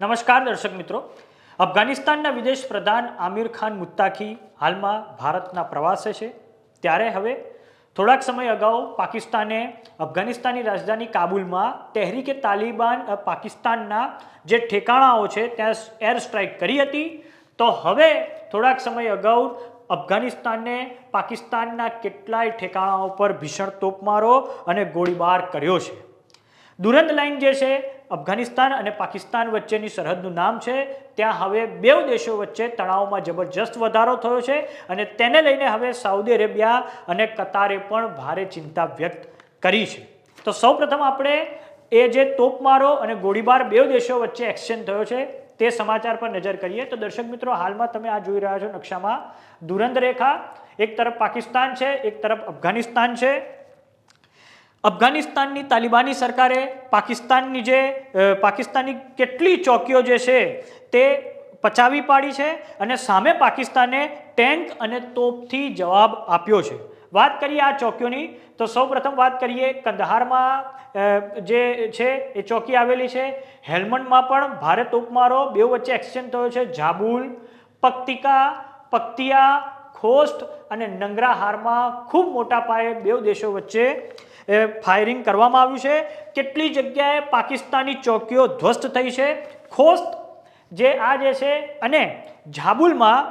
નમસ્કાર દર્શક મિત્રો. અફઘાનિસ્તાનના વિદેશ પ્રધાન આમિર ખાન મુત્તાકી હાલમાં ભારતના પ્રવાસે છે. ત્યારે હવે થોડાક સમય અગાઉ પાકિસ્તાને અફઘાનિસ્તાનની રાજધાની કાબુલમાં તહેરીકે તાલિબાન પાકિસ્તાનના જે ઠેકાણાઓ છે, ત્યાં એર સ્ટ્રાઇક કરી હતી. તો હવે થોડાક સમય અગાઉ અફઘાનિસ્તાને પાકિસ્તાનના કેટલાય ઠેકાણાઓ પર ભીષણ તોપમારો અને ગોળીબાર કર્યો છે. દુરંત લાઇન જે છે, અફઘાનિસ્તાન અને પાકિસ્તાન વચ્ચેની સરહદનું નામ છે. ત્યાં હવે બે દેશો વચ્ચે તણાવમાં જબરજસ્ત વધારો થયો છે અને તેને લઈને હવે સાઉદી અરેબિયા અને કતારે પણ ભારે ચિંતા વ્યક્ત કરી છે. તો સૌપ્રથમ આપણે એ જે તોપમારો અને ગોળીબાર બે દેશો વચ્ચે એક્સચેન્જ થયો છે તે સમાચાર પર નજર કરીએ. તો દર્શક મિત્રો, હાલમાં તમે આ જોઈ રહ્યા છો નકશામાં દુરંત રેખા. એક તરફ પાકિસ્તાન છે, એક તરફ અફઘાનિસ્તાન છે. અફઘાનિસ્તાનની તાલિબાની સરકારે પાકિસ્તાનની જે પાકિસ્તાની કેટલી ચોકીઓ જે છે તે પચાવી પાડી છે અને સામે પાકિસ્તાને ટેન્ક અને તોપથી જવાબ આપ્યો છે. વાત કરીએ આ ચોકીઓની, તો સૌપ્રથમ વાત કરીએ કંદહારમાં જે છે એ ચોકી આવેલી છે. હેલમંડમાં પણ ભારત તોપમારો બે વચ્ચે એક્સચેન્જ થયો છે. જાબુલ, પક્તિકા, પક્તિયા, ખોસ્ટ અને નંગરાહારમાં ખૂબ મોટા પાયે બે દેશો વચ્ચે એ ફાયરિંગ કરવામાં આવ્યું છે. કેટલી જગ્યાએ પાકિસ્તાની ચોકીઓ ધ્વસ્ત થઈ છે. ખોસ્ત જે આ જે છે અને ઝાબુલમાં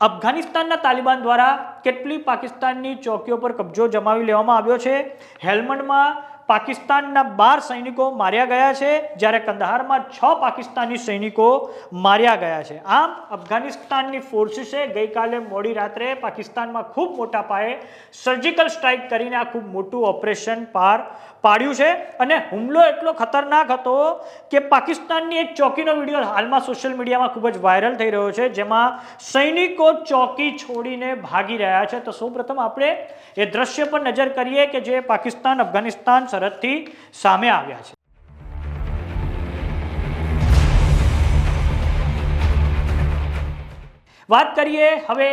અફઘાનિસ્તાનના તાલિબાન દ્વારા કેટલી પાકિસ્તાનની ચોકીઓ પર કબજો જમાવી લેવામાં આવ્યો છે. હેલ્મંડમાં પાકિસ્તાનના બાર સૈનિકો માર્યા ગયા છે, જ્યારે કંદહારમાં છ પાકિસ્તાની સૈનિકો માર્યા ગયા છે. આમ, અફઘાનિસ્તાનની ફોર્સીસે ગઈકાલે મોડી રાત્રે પાકિસ્તાનમાં ખૂબ મોટા પાયે સર્જિકલ સ્ટ્રાઇક કરીને આ ખૂબ મોટું ઓપરેશન પાર પાડ્યું છે. અને હુમલો એટલો ખતરનાક હતો કે પાકિસ્તાનની એક ચોકીનો વીડિયો હાલમાં સોશિયલ મીડિયામાં ખૂબ જ વાયરલ થઈ રહ્યો છે, જેમાં સૈનિકો ચોકી છોડીને ભાગી રહ્યા છે. તો સૌપ્રથમ આપણે એ દ્રશ્ય પર નજર કરીએ કે જે પાકિસ્તાન અફઘાનિસ્તાન સરહદથી સામે આવ્યા છે. વાત કરીએ હવે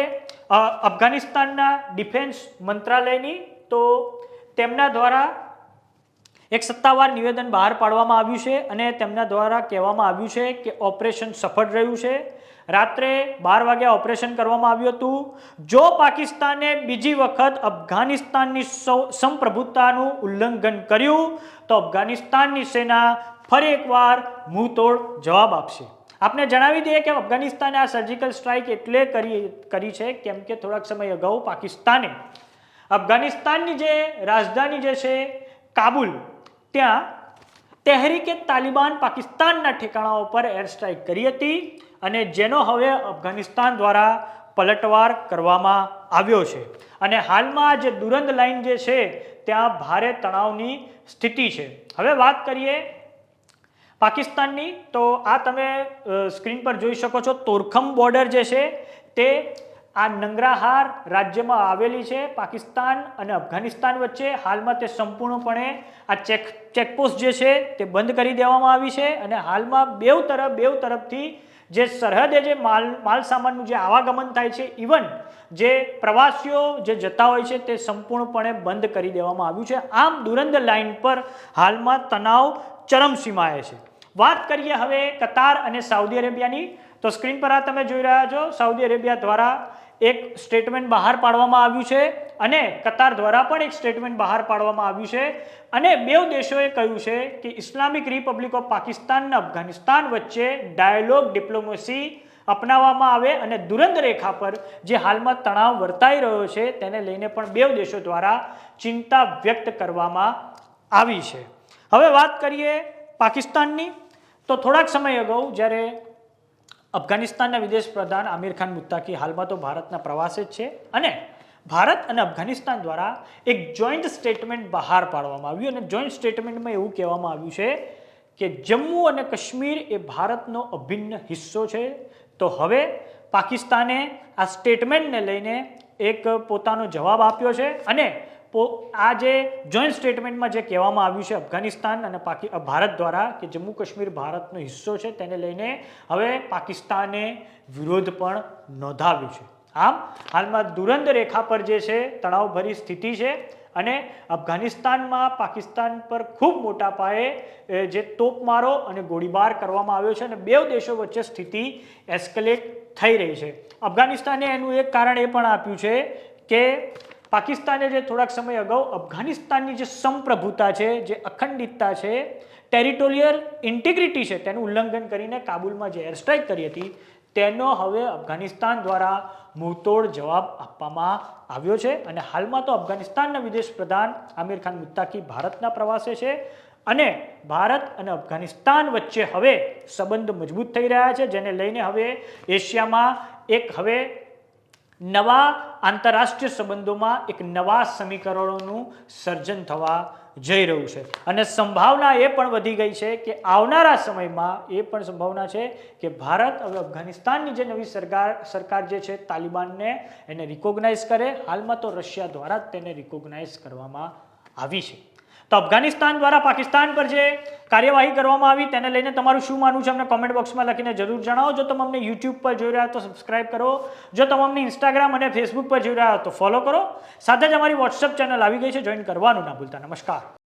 અફઘાનિસ્તાનના ડિફેન્સ મંત્રાલયની, તો તેમના દ્વારા એક સત્તાવાર નિવેદન બહાર પાડવામાં આવ્યું છે અને તેમના દ્વારા કહેવામાં આવ્યું છે કે ઓપરેશન સફળ રહ્યું છે. રાત્રે બાર વાગ્યા ઓપરેશન કરવામાં આવ્યું હતું. જો પાકિસ્તાને બીજી વખત અફઘાનિસ્તાનની સંપ્રભુતાનું ઉલ્લંઘન કર્યું, તો અફઘાનિસ્તાનની સેના ફરી એકવાર મુંહતોડ જવાબ આપશે. આપને જણાવી દઈએ કે અફઘાનિસ્તાને આ સર્જિકલ સ્ટ્રાઇક એટલે કરી કરી છે, કેમ કે થોડાક સમય અગાઉ પાકિસ્તાને અફઘાનિસ્તાનની જે રાજધાની જે છે કાબુલ, ત્યાં તહેરીકે તાલિબાન પાકિસ્તાનના ઠેકાણાઓ પર એર સ્ટ્રાઇક કરી હતી. અને જેનો હવે અફઘાનિસ્તાન દ્વારા પલટવાર કરવામાં આવ્યો છે. અને હાલમાં જે દુરંત લાઇન જે છે, ત્યાં ભારે તણાવની સ્થિતિ છે. હવે વાત કરીએ પાકિસ્તાનની, તો આ તમે સ્ક્રીન પર જોઈ શકો છો, તોરખમ બોર્ડર જે છે, તે આ નંગરાહાર રાજ્યમાં આવેલી છે. પાકિસ્તાન અને અફઘાનિસ્તાન વચ્ચે હાલમાં તે સંપૂર્ણપણે આ ચેક, ચેકપોસ્ટ જે છે, તે બંધ કરી દેવામાં આવી છે. અને હાલમાં બેવ તરફ બેવ તરફથી જે સરહદે જે માલ માલ સામાનનું જે આવાગમન થાય છે ઇવન જે પ્રવાસીઓ જે જતા હોય છે તે સંપૂર્ણપણે બંધ કરી દેવામાં આવ્યું છે. આમ દુરંદ લાઇન પર હાલમાં તણાવ ચરમસીમાએ છે. વાત કરીએ હવે કતાર અને સાઉદી અરેબિયાની. તો સ્ક્રીન પર આ તમે જોઈ રહ્યા છો, સાઉદી અરેબિયા દ્વારા એક સ્ટેટમેન્ટ બહાર પાડવામાં આવ્યું છે અને કતાર દ્વારા પણ એક સ્ટેટમેન્ટ બહાર પાડવામાં આવ્યું છે. અને બે દેશોએ કહ્યું છે કે ઇસ્લામિક રિપબ્લિક ઓફ પાકિસ્તાન અને અફઘાનિસ્તાન વચ્ચે ડાયલોગ ડિપ્લોમસી અપનાવવામાં આવે અને દુરંત રેખા પર જે હાલમાં તણાવ વર્તાઈ રહ્યો છે તેને લઈને પણ બે દેશો દ્વારા ચિંતા વ્યક્ત કરવામાં આવી છે. હવે વાત કરીએ પાકિસ્તાનની. તો થોડાક સમય અગાઉ જ્યારે અફઘાનિસ્તાનના વિદેશ પ્રધાન આમિર ખાન મુત્તાકી હાલમાં તો ભારતના પ્રવાસે જ છે અને ભારત અને અફઘાનિસ્તાન દ્વારા એક જોઈન્ટ સ્ટેટમેન્ટ બહાર પાડવામાં આવ્યું અને જોઈન્ટ સ્ટેટમેન્ટમાં એવું કહેવામાં આવ્યું છે કે જમ્મુ અને કાશ્મીર એ ભારતનો અભિન્ન હિસ્સો છે. તો હવે પાકિસ્તાને આ સ્ટેટમેન્ટને લઈને એક પોતાનો જવાબ આપ્યો છે અને આ જે જોઈન્ટ સ્ટેટમેન્ટમાં જે કહેવામાં આવ્યું છે અફઘાનિસ્તાન અને પાકી ભારત દ્વારા કે જમ્મુ કાશ્મીર ભારતનો હિસ્સો છે, તેને લઈને હવે પાકિસ્તાને વિરોધ પણ નોંધાવ્યું છે. આમ, હાલમાં દુરંત રેખા પર જે છે, તણાવભરી સ્થિતિ છે અને અફઘાનિસ્તાનમાં પાકિસ્તાન પર ખૂબ મોટા પાયે જે તોપમારો અને ગોળીબાર કરવામાં આવ્યો છે અને બે દેશો વચ્ચે સ્થિતિ એસ્કેલેટ થઈ રહી છે. અફઘાનિસ્તાને એનું એક કારણ એ પણ આપ્યું છે કે પાકિસ્તાને જે થોડાક સમય અગાઉ અફઘાનિસ્તાનની જે સંપ્રભુતા છે, જે અખંડિતતા છે, ટેરિટોરિયલ ઇન્ટિગ્રિટી છે, તેનું ઉલ્લંઘન કરીને કાબુલમાં જે એર સ્ટ્રાઇક કરી હતી, તેનો હવે અફઘાનિસ્તાન દ્વારા મુંહતોડ જવાબ આપવામાં આવ્યો છે. અને હાલમાં તો અફઘાનિસ્તાનના વિદેશ પ્રધાન આમિર ખાન મુત્તાકી ભારતના પ્રવાસે છે. અને ભારત અને અફઘાનિસ્તાન વચ્ચે હવે સંબંધ મજબૂત થઈ રહ્યા છે, જેને લઈને હવે એશિયામાં એક હવે નવા આંતરરાષ્ટ્રીય સંબંધોમાં એક નવા સમીકરણોનું સર્જન થવા જઈ રહ્યું છે. અને સંભાવના એ પણ વધી ગઈ છે કે આવનારા સમયમાં એ પણ સંભાવના છે કે ભારત હવે અફઘાનિસ્તાનની જે નવી સરકાર સરકાર જે છે તાલિબાનને એને રિકોગ્નાઇઝ કરે. હાલમાં તો રશિયા દ્વારા જ તેને રિકોગ્નાઇઝ કરવામાં આવી છે. તો અફઘાનિસ્તાન દ્વારા પાકિસ્તાન પર જે કાર્યવાહી કરવામાં આવી, તેને લઈને તમારું શું માનવું છે? અમને કોમેન્ટ બોક્સમાં લખીને જરૂર જણાવો. જો તમે અમને યુટ્યુબ પર જોઈ રહ્યા તો સબસ્ક્રાઇબ કરો. જો તમે અમને ઇન્સ્ટાગ્રામ અને ફેસબુક પર જોઈ રહ્યા તો ફોલો કરો. સાથે જ અમારી વોટ્સઅપ ચેનલ આવી ગઈ છે જોઈન કરવાનું ના ભૂલતા. નમસ્કાર.